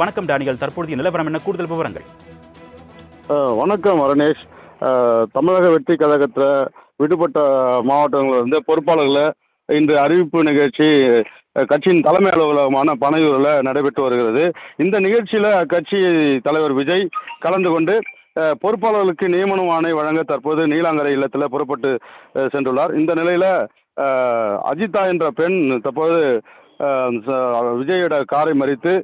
வணக்கம் டானியல் தற்போதைய நிலவரம் என்ன? கூடுதல் விவரங்கள். வணக்கம் அருணேஷ். தமிழக வெற்றி கழகத்தில் விடுபட்ட மாவட்டங்களில் இருந்து பொறுப்பாளர்களை இன்று அறிவிப்பு நிகழ்ச்சி கட்சியின் தலைமை அலுவலகமான பனையூரில் நடைபெற்று வருகிறது. இந்த நிகழ்ச்சியில் கட்சி தலைவர் விஜய் கலந்து கொண்டு பொறுப்பாளர்களுக்கு நியமனம் ஆணை வழங்க தற்போது நீலாங்கரை இல்லத்தில் புறப்பட்டு சென்றுள்ளார். இந்த நிலையில் அஜிதா என்ற பெண் தற்போது விஜயோட காரை மறித்து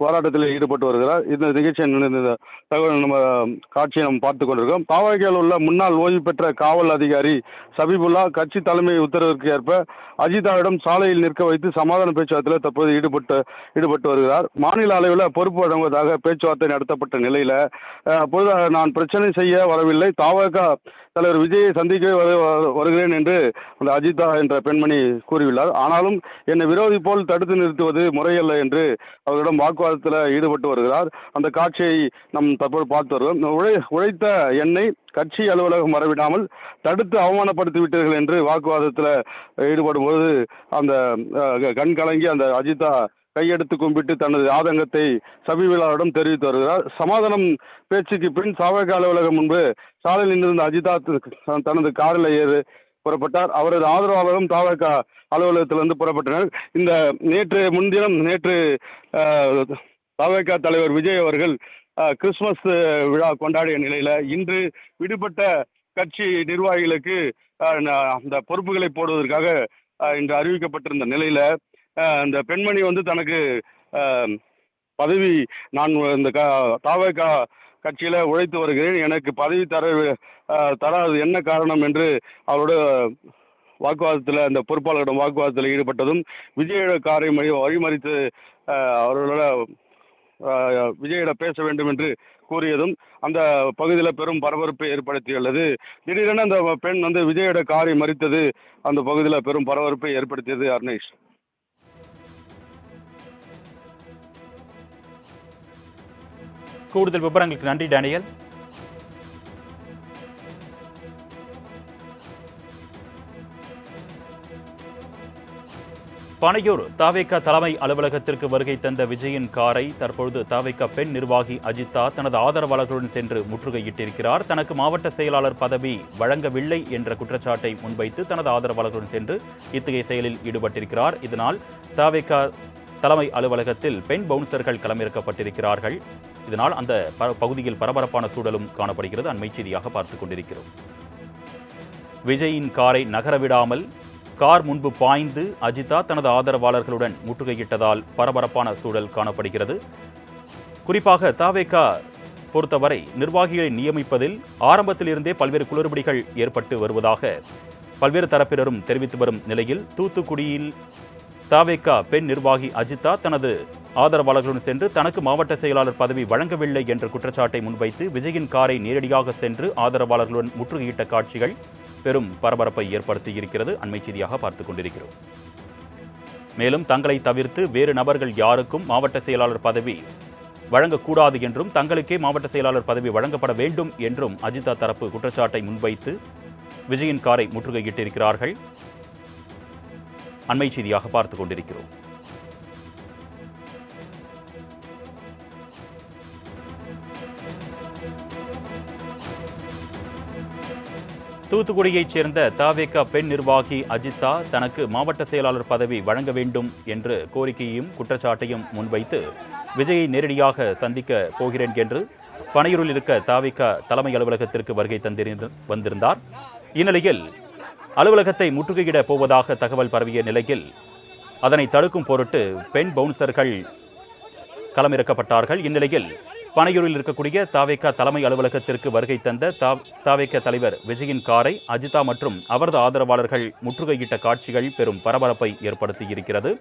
போராட்டத்தில் ஈடுபட்டு வருகிறார். இந்த நிகழ்ச்சியை இந்த தகவல் நம்ம காட்சியை நம்ம பார்த்து கொண்டிருக்கோம். தாவகையில் உள்ள முன்னாள் ஓய்வு பெற்ற காவல் அதிகாரி சபிபுல்லா கட்சி தலைமை உத்தரவிற்கு ஏற்ப அஜிதாவிடம் சாலையில் நிற்க வைத்து சமாதான பேச்சுவார்த்தையில் தற்போது ஈடுபட்டு ஈடுபட்டு வருகிறார். மாநில அளவில் பொறுப்பு வழங்குவதாக பேச்சுவார்த்தை நடத்தப்பட்ட நிலையில் அப்பொழுது நான் பிரச்சனை செய்ய வரவில்லை. தாவக தலைவர் விஜயை சந்திக்க வரு- வருகிறேன் என்று அந்த அஜிதா என்ற பெண்மணி கூறியுள்ளார். ஆனாலும் என்னை விரோதி போல் தடுத்து நிறுத்துவது முறையல்ல என்று அவரிடம் வாக்குவாதத்தில் ஈடுபட்டு வருகிறார். அந்த காட்சியை நம் தற்போது பார்த்து வருகிறோம் உழை உழைத்த என்னை கட்சி அலுவலகம் வரவிடாமல் தடுத்து அவமானப்படுத்தி விட்டீர்கள் என்று வாக்குவாதத்தில் ஈடுபடும் போது அந்த கண் கலங்கி அந்த அஜிதா கையெடுத்து கும்பிட்டு தனது ஆதங்கத்தை சபிவிழாவிடம் தெரிவித்து வருகிறார். சமாதானம் பேச்சுக்கு பின் சாவக அலுவலகம் முன்பு சாலையில் நின்றிருந்த அஜிதா தனது காரில் ஏறு புறப்பட்டார். அவரது ஆதரவாளரும் தாவக அலுவலகத்திலிருந்து புறப்பட்டனர். இந்த நேற்று முன்தினம் நேற்று தாவக தலைவர் விஜய் அவர்கள் அஹ், கிறிஸ்துமஸ் விழா கொண்டாடிய நிலையில இன்று விடுபட்ட கட்சி நிர்வாகிகளுக்கு அந்த பொறுப்புகளை போடுவதற்காக இன்று அறிவிக்கப்பட்டிருந்த நிலையில அந்த பெண்மணி வந்து தனக்கு பதவி நான் இந்த க தாவக கட்சியில் உழைத்து வருகிறேன். எனக்கு பதவி தர தராது என்ன காரணம் என்று அவரோட வாக்குவாதத்தில் அந்த பொறுப்பாளரிடம் வாக்குவாதத்தில் ஈடுபட்டதும் விஜயோட காரை மறி வழிமறித்து அவர்களோட விஜயிட பேச வேண்டும் என்று கூறியதும் அந்த பகுதியில் பெரும் பரபரப்பை ஏற்படுத்தியுள்ளது. திடீரென அந்த பெண் வந்து விஜயோட காரை மறித்தது அந்த பகுதியில் பெரும் பரபரப்பை ஏற்படுத்தியது அர்ணேஷ். கூடுதல் விவரங்களுக்கு நன்றி டேனியல். பனையூர் தாவேக்கா தலைமை அலுவலகத்திற்கு வருகை தந்த விஜயின் காரை தற்பொழுது தாவேக்கா பெண் நிர்வாகி அஜித்தா தனது ஆதரவாளர்களுடன் சென்று முற்றுகையிட்டிருக்கிறார். தனக்கு மாவட்ட செயலாளர் பதவி வழங்கவில்லை என்ற குற்றச்சாட்டை முன்வைத்து தனது ஆதரவாளர்களுடன் சென்று இத்தகைய செயலில் ஈடுபட்டிருக்கிறார். இதனால் தாவேக்கா தலைமை அலுவலகத்தில் பெண் பவுன்சர்கள் களமிறக்கப்பட்டிருக்கிறார்கள். இதனால் அந்த பகுதியில் பரபரப்பான சூழலும் காணப்படுகிறது. அண்மை செய்தியாக பார்த்துக் கொண்டிருக்கிறோம். விஜயின் காரை நகர விடாமல் கார் முன்பு பாய்ந்து அஜிதா தனது ஆதரவாளர்களுடன் முற்றுகையிட்டதால் பரபரப்பான சூழல் காணப்படுகிறது. குறிப்பாக தாவேகா பொறுத்தவரை நிர்வாகிகளை நியமிப்பதில் ஆரம்பத்திலிருந்தே பல்வேறு குளறுபடிகள் ஏற்பட்டு வருவதாக பல்வேறு தரப்பினரும் தெரிவித்து வரும் நிலையில் தூத்துக்குடியில் தாவேகா பெண் நிர்வாகி அஜிதா தனது ஆதரவாளர்களுடன் சென்று தனக்கு மாவட்ட செயலாளர் பதவி வழங்கவில்லை என்ற குற்றச்சாட்டை முன்வைத்து விஜயின் காரை நேரடியாக சென்று ஆதரவாளர்களுடன் முற்றுகையிட்ட காட்சிகள் பெரும் பரபரப்பை ஏற்படுத்தியிருக்கிறது. அண்மை செய்தியாக பார்த்துக் கொண்டிருக்கிறோம். மேலும் தங்களை தவிர்த்து வேறு நபர்கள் யாருக்கும் மாவட்ட செயலாளர் பதவி வழங்கக்கூடாது என்றும் தங்களுக்கே மாவட்ட செயலாளர் பதவி வழங்கப்பட வேண்டும் என்றும் அஜிதா தரப்பு குற்றச்சாட்டை முன்வைத்து விஜயின் காரை முற்றுகையிட்டிருக்கிறார்கள். அண்மை செய்தியாக பார்த்துக் கொண்டிருக்கிறோம். தூத்துக்குடியைச் சேர்ந்த தாவேக்கா பெண் நிர்வாகி அஜித்தா தனக்கு மாவட்ட செயலாளர் பதவி வழங்க வேண்டும் என்று கோரிக்கையையும் குற்றச்சாட்டையும் முன்வைத்து விஜயை நேரடியாக சந்திக்க போகிறேன் என்று பனையூரில் இருக்க தாவேகா தலைமை அலுவலகத்திற்கு வருகை தந்திருந்த வந்திருந்தார். இந்நிலையில் அலுவலகத்தை முற்றுகையிட போவதாக தகவல் பரவிய நிலையில் அதனை தடுக்கும் பொருட்டு பெண் பவுன்சர்கள் களமிறக்கப்பட்டார்கள். இந்நிலையில் பனையூரில் இருக்கக்கூடிய தாவேக்கா தலைமை அலுவலகத்திற்கு வருகை தந்த தா- தாவேக்கா தலைவர் விஜயின் காரை அஜிதா மற்றும் அவரது ஆதரவாளர்கள் முற்றுகையிட்ட காட்சிகள் பெரும் பரபரப்பை ஏற்படுத்தியிருக்கிறது.